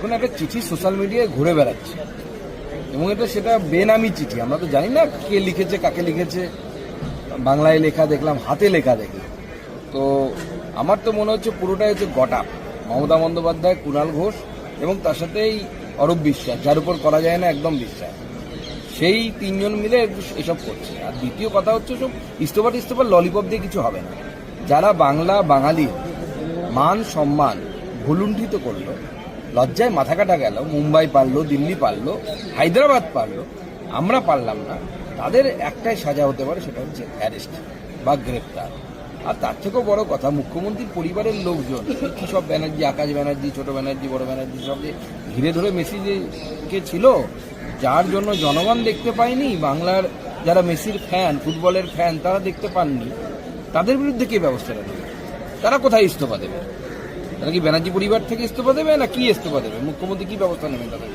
দেখুন একটা চিঠি সোশ্যাল মিডিয়ায় ঘুরে বেড়াচ্ছে। এবং এটা সেটা বেনামি চিঠি। আমরা তো জানি না কে লিখেছে, কাকে লিখেছে। বাংলায় লেখা দেখলাম, হাতে লেখা দেখলাম। তো আমার তো মনে হচ্ছে পুরোটাই হচ্ছে গটা মমতা বন্দ্যোপাধ্যায়, কুণাল ঘোষ এবং তার সাথে এই অরূপ বিশ্বাস, যার উপর করা যায় না, একদম বিশ্বাস। সেই তিনজন মিলে এসব করছে। আর দ্বিতীয় কথা হচ্ছে সব ইস্তফা টিস্তফা, ললিপপ দিয়ে কিছু হবে না। যারা বাংলা বাঙালি মান সম্মান ভুলুণ্ঠিত করল লজ্জায় মাথা কাটা গেল, মুম্বাই পারল, দিল্লি পারল, হায়দ্রাবাদ পারল, আমরা পারলাম না। তাদের একটাই সাজা হতে পারে, সেটা হচ্ছে অ্যারেস্ট বা গ্রেপ্তার। আর তার থেকেও বড় কথা মুখ্যমন্ত্রীর পরিবারের লোকজন সব ব্যানার্জি, আকাশ ব্যানার্জি, ছোট ব্যানার্জি, বড় ব্যানার্জি, সব যে ঘিরে ধরে মেসি যে কে ছিল, যার জন্য জনগণ দেখতে পায়নি, বাংলার যারা মেসির ফ্যান ফুটবলের ফ্যান তারা দেখতে পাননি। তাদের বিরুদ্ধে কে ব্যবস্থাটা নেবে? তারা কোথায় ইস্তফা দেবে? তারা কি ব্যানার্জি পরিবার থেকে ইস্তফা দেবে না কি ইস্তফা দেবে মুখ্যমন্ত্রী কি ব্যবস্থা নেবেন তাদের?